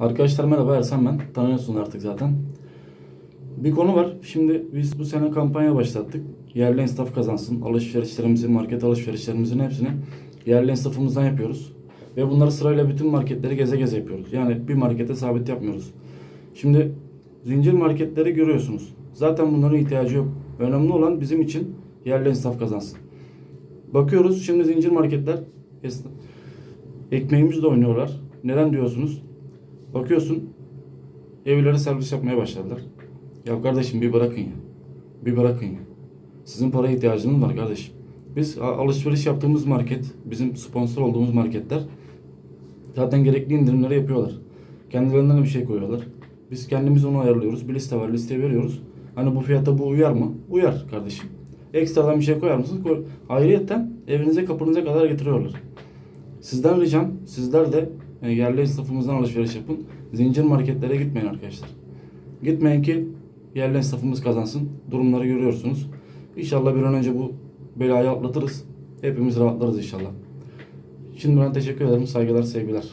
Arkadaşlar merhaba Ersan ben. Tanıyorsunuz artık zaten. Bir konu var. Şimdi biz bu sene kampanya başlattık. Yerli esnaf kazansın. Alışverişlerimizi, market alışverişlerimizin hepsini yerli esnafımızdan yapıyoruz. Ve bunları sırayla bütün marketleri geze geze yapıyoruz. Yani bir markete sabit yapmıyoruz. Şimdi zincir marketleri görüyorsunuz. Zaten bunların ihtiyacı yok. Önemli olan bizim için yerli esnaf kazansın. Bakıyoruz şimdi zincir marketler ekmeğimizle oynuyorlar. Neden diyorsunuz? Bakıyorsun evlere servis yapmaya başladılar. Ya kardeşim bir bırakın ya. Bir bırakın ya. Sizin paraya ihtiyacınız var kardeşim. Biz alışveriş yaptığımız market, bizim sponsor olduğumuz marketler zaten gerekli indirimleri yapıyorlar. Kendilerinden de bir şey koyuyorlar. Biz kendimiz onu ayarlıyoruz. Bir liste var, listeye veriyoruz. Hani bu fiyata bu uyar mı? Uyar kardeşim. Ekstradan bir şey koyar mısınız? Koy. Ayrıyetten evinize kapınıza kadar getiriyorlar. Sizden ricam sizler de e, yerli esnafımızdan alışveriş yapın. Zincir marketlere gitmeyin arkadaşlar. Gitmeyin ki yerli esnafımız kazansın. Durumları görüyorsunuz. İnşallah bir an önce bu belayı atlatırız. Hepimiz rahatlarız inşallah. Şimdiden teşekkür ederim. Saygılar, sevgiler.